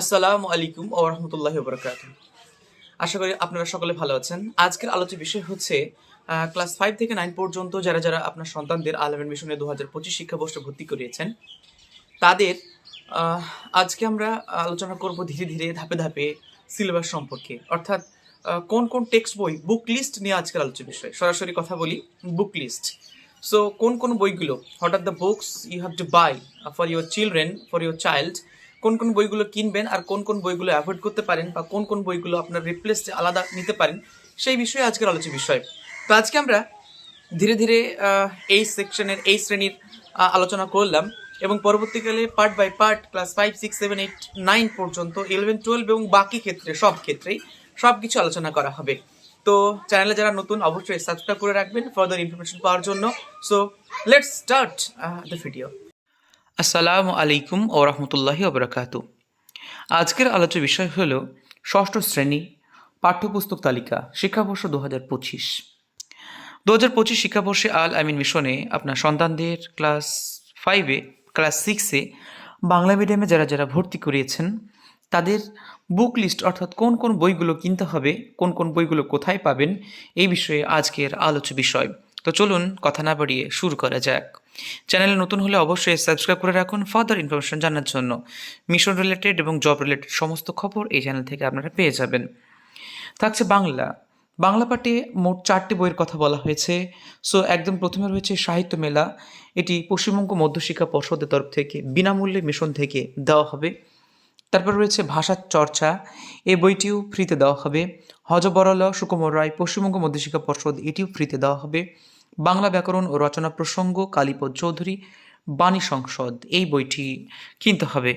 আসসালামু আলাইকুম ও রহমতুল্লাহি বরকাত আশা করি আপনারা সকলে ভালো আছেন। আজকের আলোচ্য বিষয় হচ্ছে ক্লাস ফাইভ থেকে নাইন পর্যন্ত যারা যারা আপনার সন্তানদের আলমেন মিশনে দু হাজার পঁচিশ শিক্ষাবর্ষে ভর্তি করিয়েছেন, তাদের আজকে আমরা আলোচনা করব ধীরে ধীরে, ধাপে ধাপে সিলেবাস সম্পর্কে। অর্থাৎ কোন কোন টেক্সট বই বুক লিস্ট নিয়ে আজকের আলোচ্য বিষয়। সরাসরি কথা বলি বুক লিস্ট সো কোন কোন বইগুলো what are the books you have to buy for your children for your child কোন কোন বইগুলো কিনবেন আর কোন কোন বইগুলো অ্যাভয়েড করতে পারেন বা কোন কোন বইগুলো আপনার রিপ্লেস আলাদা নিতে পারেন, সেই বিষয়ে আজকের আলোচ্য বিষয়। তো আজকে আমরা ধীরে ধীরে এই সেকশনের এই শ্রেণির আলোচনা করলাম এবং পরবর্তীকালে part by part class five six seven eight nine পর্যন্ত ইলেভেন টুয়েলভ এবং বাকি ক্ষেত্রে, সব ক্ষেত্রেই সব কিছু আলোচনা করা হবে। তো চ্যানেলে যারা নতুন, অবশ্যই সাবস্ক্রাইব করে রাখবেন ফার্দার ইনফরমেশন পাওয়ার জন্য। So let's start the video আসসালামু আলাইকুম ও রহমতুল্লাহি ওবরাকাতু আজকের আলোচ্য বিষয় হল ষষ্ঠ শ্রেণি পাঠ্যপুস্তক তালিকা, শিক্ষাবর্ষ দু হাজার পঁচিশ। দু হাজার পঁচিশ শিক্ষাবর্ষে আল আমিন মিশনে আপনার সন্তানদের ক্লাস ফাইভে ক্লাস সিক্সে বাংলা মিডিয়ামে যারা যারা ভর্তি করিয়েছেন, তাদের বুক লিস্ট অর্থাৎ কোন কোন বইগুলো কিনতে হবে, কোন কোন বইগুলো কোথায় পাবেন, এই বিষয়ে আজকের আলোচ্য বিষয়। তো চলুন কথা না বাড়িয়ে শুরু করা যাক। চ্যানেলে নতুন হলে অবশ্যই সাবস্ক্রাইব করে রাখুন ফার্দার ইনফরমেশন জানার জন্য। মিশন রিলেটেড এবং জব রিলেটেড সমস্ত খবর এই চ্যানেল থেকে আপনারা পেয়ে যাবেন। থাকছে বাংলা। বাংলা পাঠে মোট চারটি বইয়ের কথা বলা হয়েছে। সো একদম প্রথমে রয়েছে সাহিত্য মেলা। এটি পশ্চিমবঙ্গ মধ্যশিক্ষা পর্ষদের তরফ থেকে বিনামূল্যে মিশন থেকে দেওয়া হবে। তারপর রয়েছে ভাষার চর্চা। এই বইটিও ফ্রিতে দেওয়া হবে। হজবরল সুকুমার রায় পশ্চিমবঙ্গ মধ্যশিক্ষা পর্ষদ এটিও ফ্রিতে দেওয়া হবে। বাংলা ব্যাকরণ ও রচনা প্রসঙ্গ কালীপদ চৌধুরী, বাণী সংসদ, এই বইটি কিনতে হবে।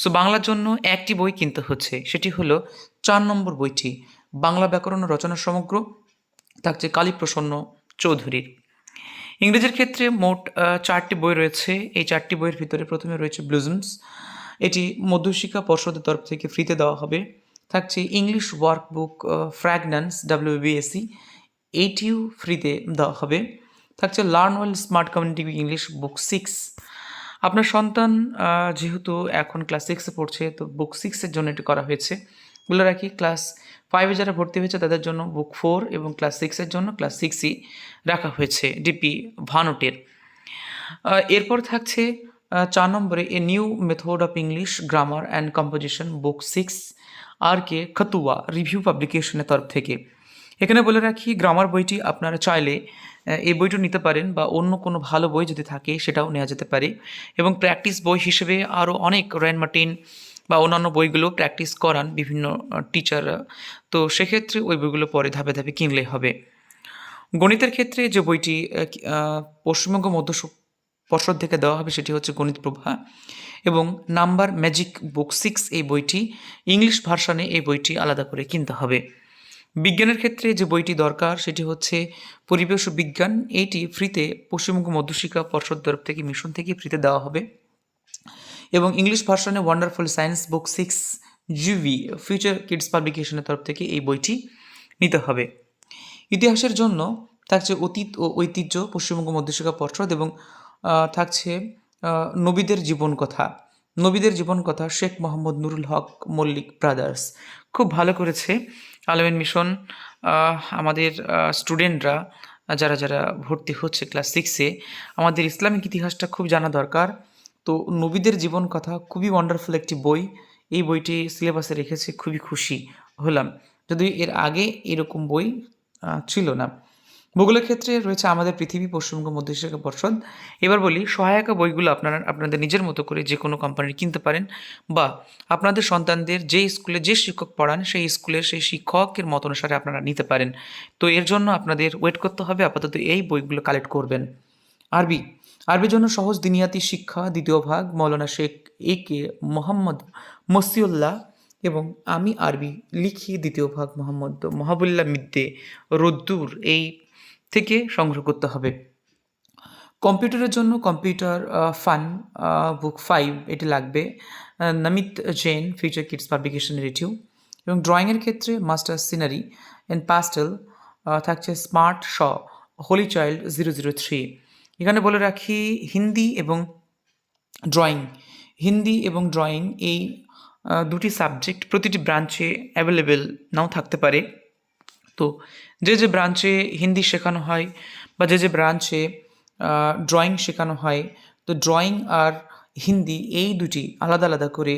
সো বাংলার জন্য একটি বই কিনতে হচ্ছে, সেটি হলো চার নম্বর বইটি, বাংলা ব্যাকরণ ও রচনা সমগ্র থাকছে কালীপ্রসন্ন চৌধুরীর। ইংরেজির ক্ষেত্রে মোট চারটি বই রয়েছে, এই চারটি বইয়ের ভিতরে প্রথমে রয়েছে ব্লুজমস এটি মধ্যশিক্ষা পর্ষদের তরফ থেকে ফ্রিতে দেওয়া হবে। থাকছে ইংলিশ ওয়ার্কবুক ফ্র্যাগন্যান্স ডাব্লিউবিএসসি এইটিও ফ্রিতে দেওয়া হবে। থাকছে learn well smart community English book six আপনার সন্তান যেহেতু এখন ক্লাস সিক্সে পড়ছে, তো বুক সিক্সের জন্য এটি করা হয়েছে। বলে রাখি ক্লাস ফাইভে যারা ভর্তি হয়েছে, তাদের জন্য বুক ফোর এবং ক্লাস সিক্সের জন্য ক্লাস সিক্সই রাখা হয়েছে ডিপি ভানুটের এরপর থাকছে চার নম্বরে a new method of English grammar and composition book six R K Khatua review পাবলিকেশনের তরফ থেকে। এখানে বলে রাখি, গ্রামার বইটি আপনারা চাইলে এই বইটা নিতে পারেন বা অন্য কোনো ভালো বই যদি থাকে সেটাও নেওয়া যেতে পারে। এবং প্র্যাকটিস বই হিসেবে আরও অনেক র্যান মার্টিন বা অন্যান্য বইগুলো প্র্যাকটিস করান বিভিন্ন টিচাররা তো সেক্ষেত্রে ওই বইগুলো পরে ধাপে ধাপে কিনলে হবে। গণিতের ক্ষেত্রে যে বইটি পশ্চিমবঙ্গ মধ্য পর্ষদ থেকে দেওয়া হবে সেটি হচ্ছে গণিত প্রভা এবং নাম্বার ম্যাজিক বুক সিক্স এই বইটি, ইংলিশ ভার্সনে এই বইটি আলাদা করে কিনতে হবে। বিজ্ঞানের ক্ষেত্রে যে বইটি দরকার, সেটি হচ্ছে পরিবেশ বিজ্ঞান। এইটি ফ্রিতে পশ্চিমবঙ্গ মধ্যশিক্ষা পর্ষদ তরফ থেকে মিশন থেকে ফ্রিতে দেওয়া হবে। এবং ইংলিশ ভার্সনে wonderful science book six GV future kids পাবলিকেশনের তরফ থেকে এই বইটি নিতে হবে। ইতিহাসের জন্য থাকছে অতীত ও ঐতিহ্য, পশ্চিমবঙ্গ মধ্যশিক্ষা পর্ষদ এবং থাকছে নবীদের জীবন কথা। নবীদের জীবন কথা শেখ মোহাম্মদ নুরুল হক মল্লিক ব্রাদার্স। খুব ভালো করেছে আলমেন মিশন। আমাদের স্টুডেন্টরা, যারা যারা ভর্তি হচ্ছে ক্লাস সিক্সে আমাদের ইসলামিক ইতিহাসটা খুব জানা দরকার। তো নবীদের জীবন কথা খুবই ওয়ান্ডারফুল একটি বই। এই বইটি সিলেবাসে রেখেছে, খুবই খুশি হলাম। যদি এর আগে এরকম বই ছিল না। ভূগোলের ক্ষেত্রে রয়েছে আমাদের পৃথিবী, পশ্চিমবঙ্গ, মধ্যশিক্ষা, পর্ষদ। এবার বলি, সহায়িকা বইগুলো আপনারা, আপনাদের নিজের মতো করে যে কোনো কোম্পানির কিনতে পারেন বা আপনাদের সন্তানদের যে স্কুলে যে শিক্ষক পড়ান, সেই স্কুলের সেই শিক্ষকের মত অনুসারে আপনারা নিতে পারেন। তো এর জন্য আপনাদের ওয়েট করতে হবে, আপাতত এই বইগুলো কালেক্ট করবেন। আরবি, আরবির জন্য সহজ দিনিয়াতি শিক্ষা, দ্বিতীয় ভাগ, মৌলানা শেখ এ কে মোহাম্মদ মসিউল্লাহ এবং আমি আরবি লিখি, দ্বিতীয় ভাগ মোহাম্মদ মহাবুল্লাহ মিদ্দে রদ্দুর। এই থেকে সংগ্রহ করতে হবে। কম্পিউটারের জন্য কম্পিউটার ফান বুক ফাইভ এটি লাগবে। নমিত জৈন, ফিউচার কিডস পাবলিকেশনের এটিও এবং ড্রয়িংয়ের ক্ষেত্রে মাস্টার সিনারি অ্যান্ড পাস্টেল থাকছে smart Shaw, holy child zero zero three. এখানে বলে রাখি হিন্দি এবং ড্রয়িং। হিন্দি এবং ড্রয়িং এই দুটি সাবজেক্ট প্রতিটি ব্রাঞ্চে অ্যাভেলেবেল নাও থাকতে পারে। তো যে যে ব্রাঞ্চে হিন্দি শেখানো হয় বা যে যে ব্রাঞ্চে ড্রয়িং শেখানো হয়, তো ড্রয়িং আর হিন্দি এই দুটি আলাদা আলাদা করে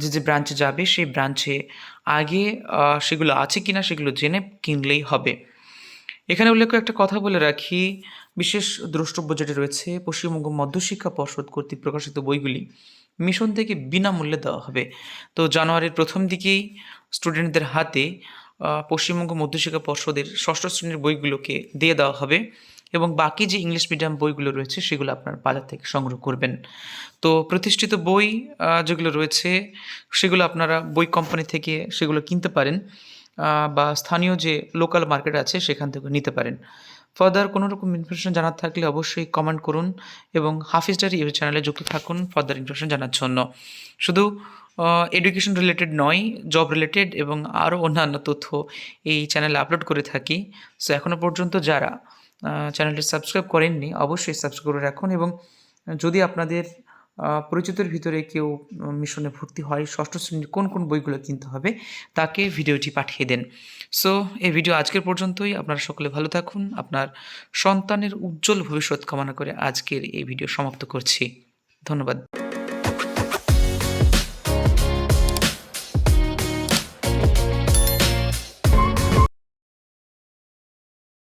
যে যে ব্রাঞ্চে যাবে সেই ব্রাঞ্চে আগে সেগুলো আছে কিনা সেগুলো জেনে কিনলেই হবে। এখানে উল্লেখ্য একটা কথা বলে রাখি, বিশেষ দ্রষ্টব্য যেটি রয়েছে, পশ্চিমবঙ্গ মধ্যশিক্ষা পর্ষদ কর্তৃক প্রকাশিত বইগুলি মিশন থেকে বিনামূল্যে দেওয়া হবে। তো জানুয়ারির প্রথম দিকেই স্টুডেন্টদের হাতে পশ্চিমবঙ্গ মধ্যশিক্ষা পর্ষদের ষষ্ঠ শ্রেণির বইগুলোকে দিয়ে দেওয়া হবে এবং বাকি যে ইংলিশ মিডিয়াম বইগুলো রয়েছে সেগুলো আপনার বাজার থেকে সংগ্রহ করবেন। তো প্রতিষ্ঠিত বই যেগুলো রয়েছে সেগুলো আপনারা বই কোম্পানি থেকে সেগুলো কিনতে পারেন বা স্থানীয় যে লোকাল মার্কেট আছে সেখান থেকে নিতে পারেন। ফার্দার কোনো রকম ইনফরমেশন জানার থাকলে অবশ্যই কমেন্ট করুন এবং হাফিজ ডায়েরি ইউটিউব চ্যানেলে যুক্ত থাকুন ফার্দার ইনফরমেশন জানার জন্য। শুধু এডুকেশন রিলেটেড নয় জব রিলেটেড এবং আরও অন্যান্য তথ্য এই চ্যানেলে আপলোড করে থাকি। সো এখনও পর্যন্ত যারা চ্যানেলটি সাবস্ক্রাইব করেননি, অবশ্যই সাবস্ক্রাইব করে রাখুন এবং যদি আপনাদের পরিচিতের ভিতরে কেউ মিশনে ভর্তি হয়, ষষ্ঠ শ্রেণির কোন কোন বইগুলো কিনতে হবে, তাকে ভিডিওটি পাঠিয়ে দেন। সো এই ভিডিও আজকের পর্যন্তই। আপনারা সকলে ভালো থাকুন। আপনার সন্তানের উজ্জ্বল ভবিষ্যৎ কামনা করে আজকের এই ভিডিও সমাপ্ত করছি। ধন্যবাদ।